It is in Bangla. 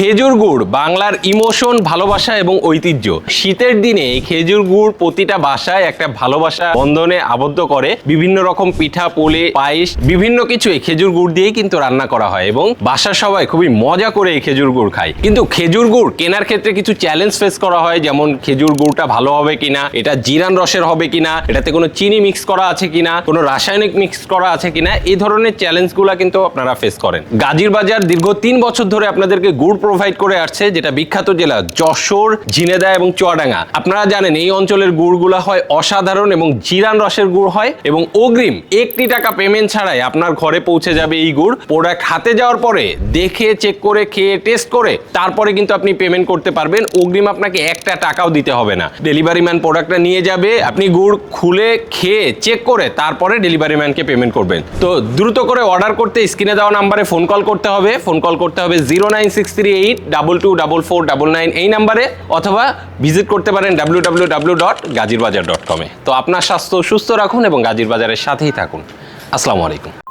খেজুর গুড়, বাংলার ইমোশন, ভালোবাসা এবং ঐতিহ্য। শীতের দিনে খেজুর গুড় প্রতিটা বাসায় একটা ভালোবাসা বন্ধনে আবদ্ধ করে। বিভিন্ন রকম পিঠা, পোলে, পায়েস, বিভিন্ন কিছু এই খেজুর গুড় দিয়েই কিন্তু রান্না করা হয় এবং বাসার সবাই খুবই মজা করে এই খেজুর গুড় খায়। কিন্তু খেজুর গুড় কেনার ক্ষেত্রে কিছু চ্যালেঞ্জ ফেস করা হয়, যেমন খেজুর গুড়টা ভালো হবে কিনা, এটা জিরান রসের হবে কিনা, এটাতে কোনো চিনি মিক্স করা আছে কিনা, কোনো রাসায়নিক মিক্স করা আছে কিনা, এই ধরনের চ্যালেঞ্জগুলো কিন্তু আপনারা ফেস করেন। গাজীর বাজার দীর্ঘ তিন বছর ধরে আপনাদেরকে গুড় প্রোভাইড করে আসছে, যেটা বিখ্যাত জেলা যশোর ঝিনেদা এবং চুয়াডাঙ্গা। আপনারা জানেন, এই অঞ্চলের গুড়গুলা হয় অসাধারণ এবং জিরান রসের গুড় হয় এবং অগ্রিম একটি টাকা পেমেন্ট ছাড়াই আপনার ঘরে পৌঁছে যাবে এই গুড়। প্রোডাক্ট হাতে যাওয়ার পরে দেখে চেক করে, খেয়ে টেস্ট করে, তারপরে কিন্তু আপনি পেমেন্ট করতে পারবেন। অগ্রিম আপনাকে একটা টাকাও দিতে হবে না। ডেলিভারি ম্যান প্রোডাক্টটা নিয়ে যাবে, আপনি গুড় খুলে, খেয়ে চেক করে, তারপরে ডেলিভারি ম্যানকে পেমেন্ট করবেন। তো দ্রুত করে অর্ডার করতে, স্ক্রিনে দেওয়া নাম্বারে ফোন কল করতে হবে। ফোন কল করতে হবে zero nine six three eight double two double four double nine এই নাম্বারে অথবা ভিজিট করতে পারেন ডাব্লিউ ডাব্লিউ ডাব্লিউ ডট গাজীর বাজার ডট কমে তো আপনার স্বাস্থ্য সুস্থ রাখুন এবং গাজীর বাজারের সাথেই থাকুন। আসসালামু আলাইকুম।